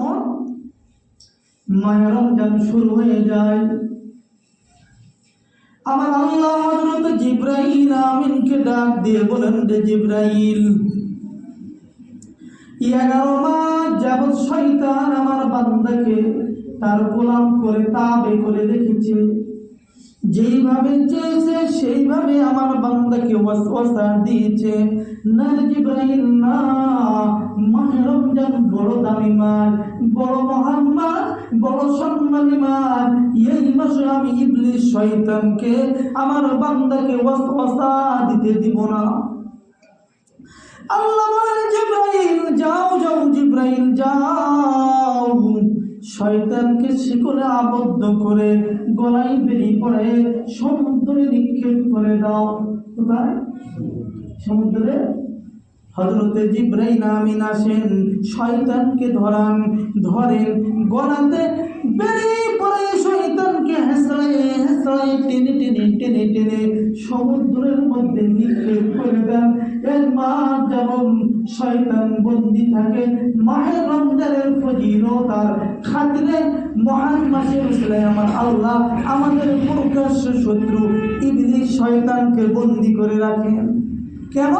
যখন মায়া রমজান শুরু হয়ে যায়। আমার আল্লাহ হযরত জিব্রাইল আমিনকে ডাক দিয়ে বলেন রে জিব্রাইল, এগারো মাস যাবৎ শয়তান আমার বান্দাকে তার গোলাম করে তাবে করে রেখেছে। যেইভাবে চেয়েছে, সেইভাবে আমার বান্দাকে দিয়েছে। না জিব্রাইল, না। রমজান বড় দামি মাস বড় মহান মাস বড় সম্মানী মাস এই মাসে আমি ইবলিস শয়তানকে, আমার বান্দাকে দিতে দিব না। আল্লাহ বলেন, জিব্রাইল, যাও যাও, জিব্রাইল, যাও। শয়তানকে শিকলে আবদ্ধ করে, গলায় বেরিয়ে পড়ে সমুদ্রে নিক্ষেপ করে দাও। কোথায়? সমুদ্রে? হজরতে জিব্রাইল আমিন আসেন, শয়তানকে ধরান, ধরেন, গলাতে বেরিয়ে পড়ে শয়তানকে হেসড়ায় হেসড়ায় টেনে টেনে টেনে টেনে সমুদ্রের মধ্যে নিক্ষেপ করে দেন। এক মাস যেমন শয়তান বন্দি থাকে, মাহে রমজানের ফজিলত আর খাতিরে মহান মাসের উসলে আমার আল্লাহ আমাদের প্রকাশ্য শত্রু ইবলিস শয়তানকে বন্দি করে রাখেন। কেন?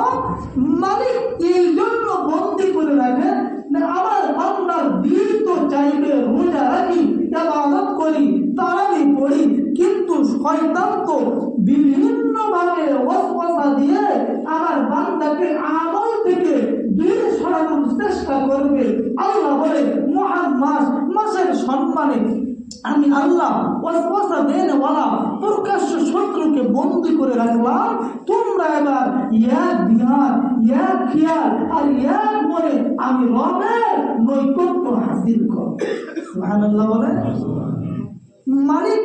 মালিক এই জন্য বন্দি করে রাখেন না আমার আপনার দিন তো চাইবে, রোজা রাখি, ইবাদত করি, তারাবি পড়ি। কিন্তু শয়তান তো বিভিন্ন ভাবে ওয়াসওয়াসা দিয়ে আমার বান্দাকে আমল থেকে দূরে সরানোর চেষ্টা করবে। আল্লাহ বলে, মহান মাস, মাসের সম্মানে আমি আল্লাহ ওয়াসওয়াসা দেন ওয়ালা প্রকাশ্য শত্রুকে বন্দি করে রাখলাম। তোমরা এবার এক ধ্যান এক খেয়াল আর এক মনে আমি রবের নৈকট্য হাসিল কর সুবহানাল্লাহ বলে মালিক